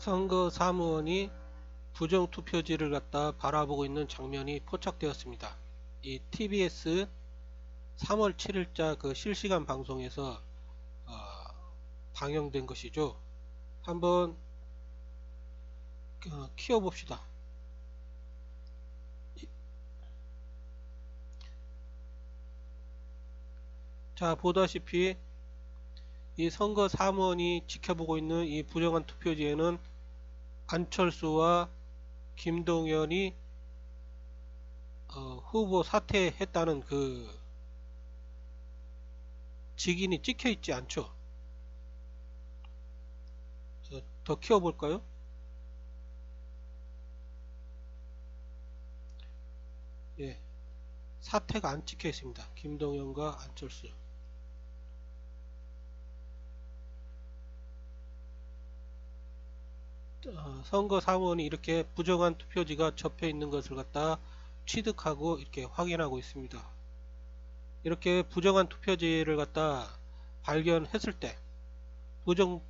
선거 사무원이 부정 투표지를 갖다 바라보고 있는 장면이 포착되었습니다. 이 TBS 3월 7일자 그 실시간 방송에서 어, 방영된 것이죠. 한번 어, 키워봅시다. 이- 자 보다시피 이 선거 사무원이 지켜보고 있는 이 부정한 투표지에는 안철수와 김동연이 어, 후보 사퇴했다는 그 직인이 찍혀 있지 않죠. 저, 더 키워볼까요? 예, 사퇴가 안 찍혀 있습니다. 김동연과 안철수. 선거 사무원이 이렇게 부정한 투표지가 접해 있는 것을 갖다 취득하고 이렇게 확인하고 있습니다. 이렇게 부정한 투표지를 갖다 발견했을 때 부정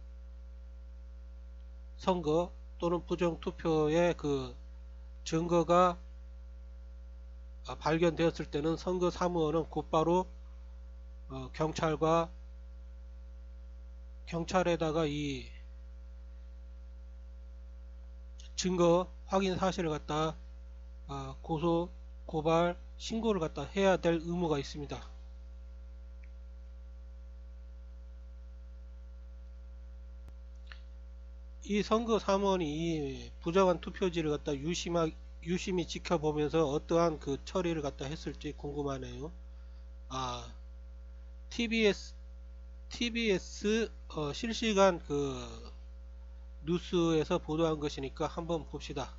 선거 또는 부정 투표의 그 증거가 아, 발견되었을 때는 선거 사무원은 곧바로 어, 경찰과 경찰에다가 이 증거 확인 사실을 갖다 아, 고소 고발 신고를 갖다 해야 될 의무가 있습니다. 이 선거 사무원이 이 부정한 투표지를 갖다 유심하, 유심히 지켜보면서 어떠한 그 처리를 갖다 했을지 궁금하네요. 아, TBS, TBS 어, 실시간 그 뉴스에서 보도한 것이니까 한번 봅시다.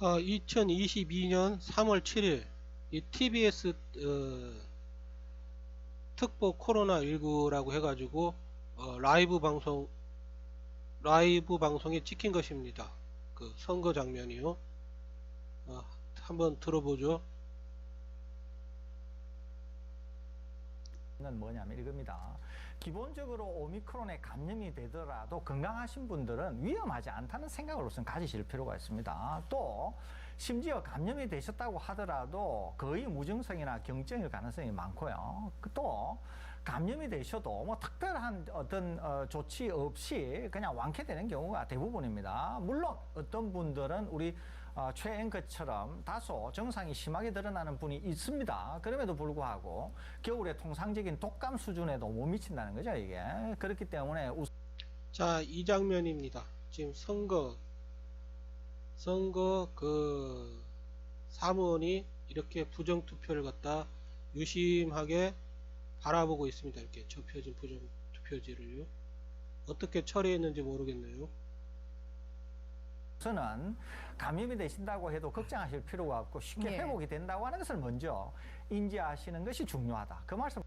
어, 2022년 3월 7일 이 TBS 어, 특보 코로나19라고 해가지고 어, 라이브 방송 라이브 방송에 찍힌 것입니다. 그 선거 장면이요. 어, 한번 들어보죠. 는 뭐냐면 이겁니다. 기본적으로 오미크론에 감염이 되더라도 건강하신 분들은 위험하지 않다는 우선 가지실 필요가 있습니다. 또 심지어 감염이 되셨다고 하더라도 거의 무증상이나 경증일 가능성이 많고요. 그또 감염이 되셔도 뭐 특별한 어떤 어, 조치 없이 그냥 완쾌되는 경우가 대부분입니다. 물론 어떤 분들은 우리 어, 최 앵커처럼 다소 증상이 심하게 드러나는 분이 있습니다. 그럼에도 불구하고 겨울에 통상적인 독감 수준에도 못 미친다는 거죠, 이게. 그렇기 때문에 우- 자, 이 장면입니다. 지금 선거, 선거 그 사무원이 이렇게 부정투표를 갖다 유심하게 바라보고 있습니다. 이렇게 접혀진 부정투표지를요. 어떻게 처리했는지 모르겠네요. 우선은 감염이 되신다고 해도 걱정하실 필요가 없고 쉽게 예. 회복이 된다고 하는 것을 먼저 인지하시는 것이 중요하다. 그 말씀